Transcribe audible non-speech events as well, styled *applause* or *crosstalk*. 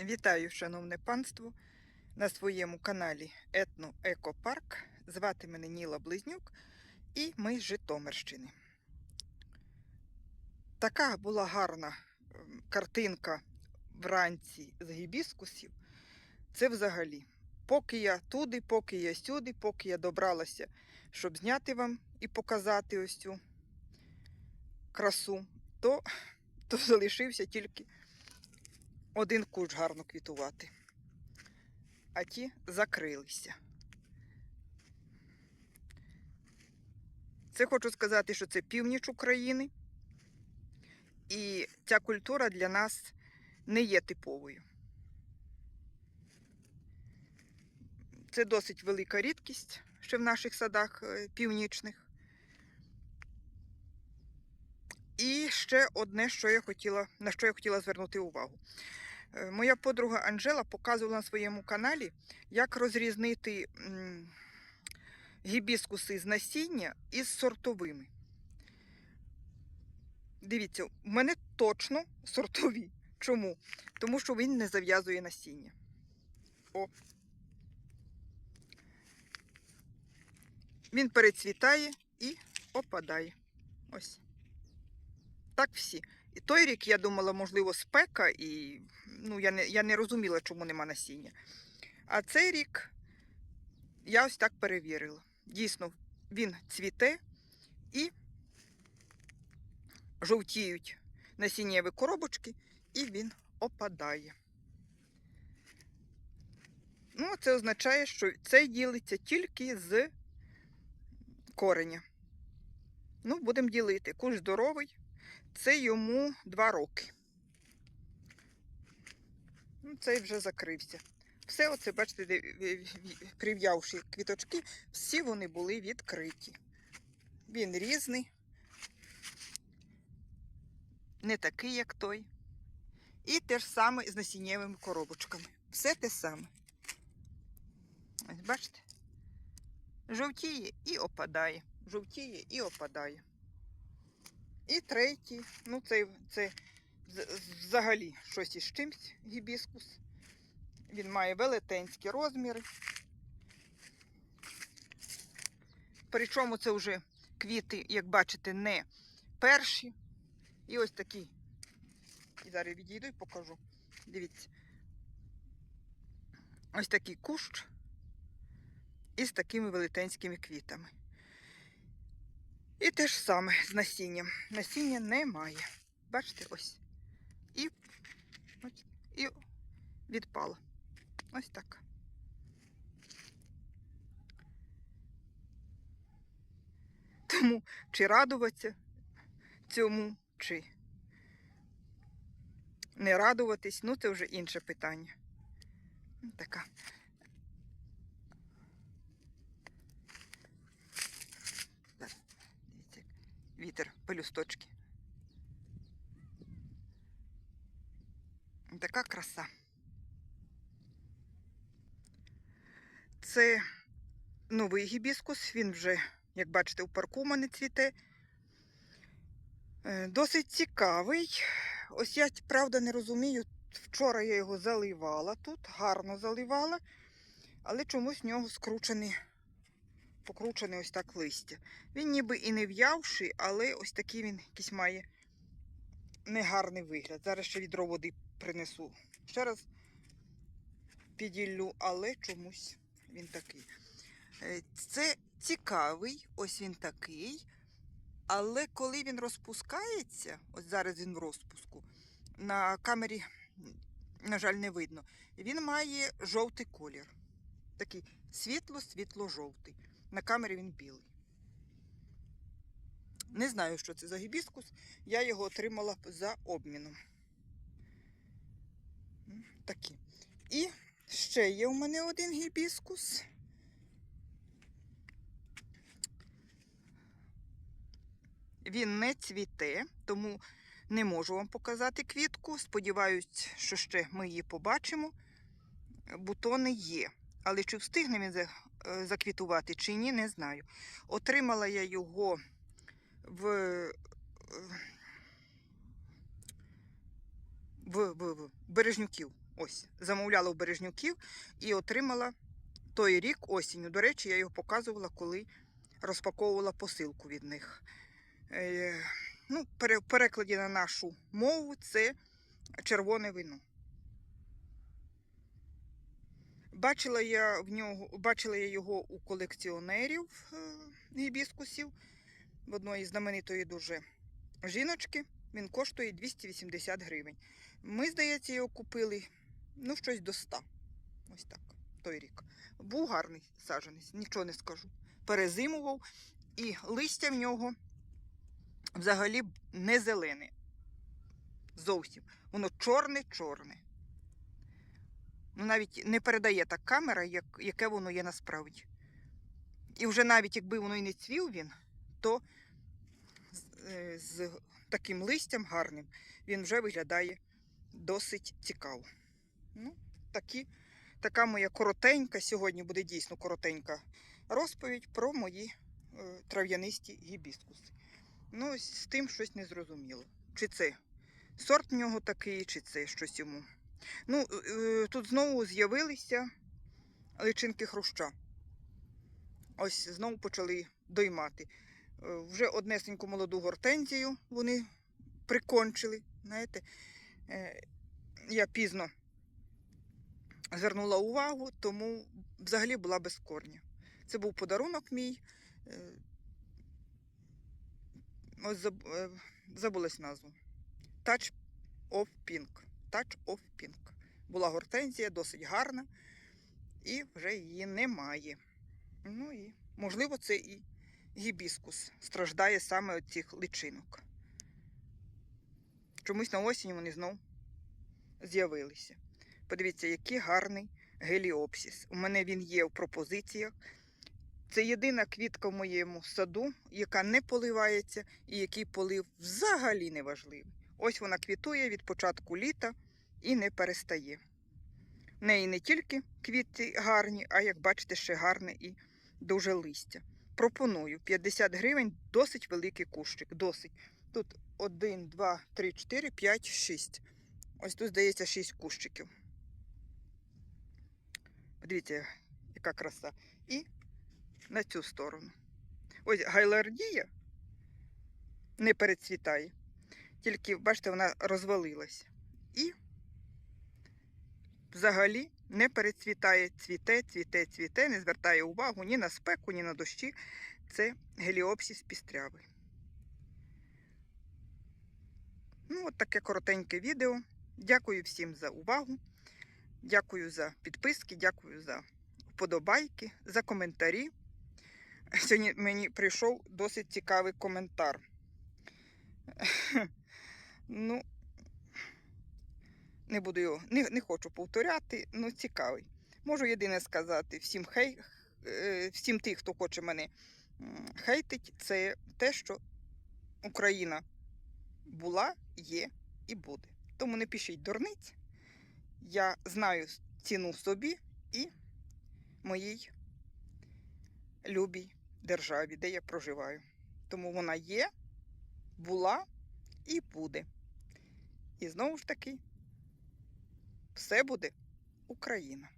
Вітаю, шановне панство, на своєму каналі Етно Екопарк. Звати мене Ніла Близнюк і ми з Житомирщини. Така була гарна ем, картинка вранці з гібіскусів. Це взагалі. Поки я туди, поки я сюди, поки я добралася, щоб зняти вам і показати ось цю красу, то, *laughs* то залишився тільки один куч гарно квітувати, а ті закрилися. Це хочу сказати, що це північ України, і ця культура для нас не є типовою. Це досить велика рідкість ще в наших садах е, північних. І ще одне, що я хотіла, на що я хотіла звернути увагу. Е, Моя подруга Анжела показувала на своєму каналі, як розрізнити гібіскуси з насіння із сортовими. Дивіться, у мене точно сортові. Чому? Тому що він не зав'язує насіння. О. Він перецвітає і опадає. Ось. Так всі. І той рік я думала, можливо, спека, і ну, я, не, я не розуміла, чому нема насіння. А цей рік я ось так перевірила. Дійсно, він цвіте і жовтіють насіннєві коробочки, і він опадає. Ну, це означає, що це ділиться тільки з кореня. Ну, будемо ділити. Куш здоровий. Це йому два роки. Ну, цей вже закрився. Все оце, бачите, прив'явши квіточки, всі вони були відкриті. Він різний, не такий, як той. І те ж саме з насіннєвими коробочками. Все те саме. Ось бачите? Жовтіє і опадає. Жовтіє і опадає. І третій, ну це, це взагалі щось із чимсь гібіскус. Він має велетенські розміри. Причому це вже квіти, як бачите, не перші. І ось такі. І зараз відійду і покажу. Дивіться. Ось такий кущ із такими велетенськими квітами. І те ж саме з насінням. Насіння немає. Бачите, ось. І, ось, і відпало. Ось так. Тому чи радуватися цьому, чи не радуватись, ну це вже інше питання. Така. Зараз, Дивіться, як вітер, пелюсточки. Така краса. Це новий гібіскус, він вже, як бачите, у парку у мене цвіте. Е, Досить цікавий. Ось я, правда, не розумію. Вчора я його заливала тут, гарно заливала, але чомусь в нього скручений, покручене ось так листя. Він ніби і не в'явший, але ось такий він якийсь має негарний вигляд. Зараз ще відро води принесу. Ще раз піділлю, але чомусь він такий. Е, Це цікавий, ось він такий. Але коли він розпускається, ось зараз він в розпуску, на камері, на жаль, не видно, він має жовтий колір. Такий світло-світло-жовтий. На камері він білий. Не знаю, що це за гібіскус. Я його отримала за обміном. Такі. І ще є у мене один гібіскус. Він не цвіте, тому не можу вам показати квітку. Сподіваюсь, що ще ми її побачимо. Бутони є. Але чи встигне він заквітувати чи ні, не знаю. Отримала я його в е, в, в, в Бережнюків. Ось, замовляла в Бережнюків і отримала той рік осінню. До речі, я його показувала, коли розпаковувала посилку від них. Е, ну, в перекладі на нашу мову це червоне вино. Бачила я в нього, бачила я його у колекціонерів е, гібіскусів в одної знаменитої дуже жіночки. Він коштує 280 гривень. Ми, здається, його купили ну, щось до 100. Ось так, той рік. Був гарний саджанець, нічого не скажу. Перезимував, і листя в нього взагалі не зелене. Зовсім. Воно чорне-чорне. Ну, навіть не передає так камера, як, яке воно є насправді. І вже навіть якби воно і не цвів він, то з, е, з таким листям гарним він вже виглядає досить цікаво. Ну, такі, така моя коротенька, сьогодні буде дійсно коротенька розповідь про мої е, трав'янисті гібіскуси. Ну, з тим щось не зрозуміло. Чи це сорт в нього такий, чи це щось йому. Ну, е, тут знову з'явилися личинки хруща. Ось знову почали доймати. Е, Вже однесеньку молоду гортензію вони прикончили. Знаєте, Е, я пізно звернула увагу, тому взагалі була без корня. Це був подарунок мій. Е, Ось е, забулась назву. Touch of Pink. Touch of Pink. Була гортензія, досить гарна, і вже її немає. Ну і, можливо, це і гібіскус страждає саме від цих личинок. Чомусь на осінь вони знов з'явилися. Подивіться, який гарний геліопсіс. У мене він є в пропозиціях. Це єдина квітка в моєму саду, яка не поливається і який полив взагалі не важливий. Ось вона квітує від початку літа і не перестає. В неї не тільки квіти гарні, а як бачите, ще гарне і дуже листя. Пропоную 50 гривень, досить великий кущик. Досить. Тут 1, 2, 3, 4, 5, 6. Ось тут, здається, 6 кущиків. Подивіться, яка краса. І на цю сторону. Ось гайлардія не перецвітає. Тільки, бачите, вона розвалилась. І взагалі не перецвітає, цвіте, цвіте, цвіте, не звертає увагу ні на спеку, ні на дощі. Це геліопсіс пістрявий. Ну, от таке коротеньке відео. Дякую всім за увагу. Дякую за підписки, дякую за вподобайки, за коментарі. *laughs* Сьогодні мені прийшов досить цікавий коментар. *laughs* Ну, не буду його, не, не хочу повторяти, ну цікавий. Можу єдине сказати всім хей, е, всім тих, хто хоче мене хейтить, це те, що Україна була, є і буде. Тому не пишіть дурниць. Я знаю ціну собі і моїй любій державі, де я проживаю. Тому вона є, була і буде. І знову ж таки, все буде Україна.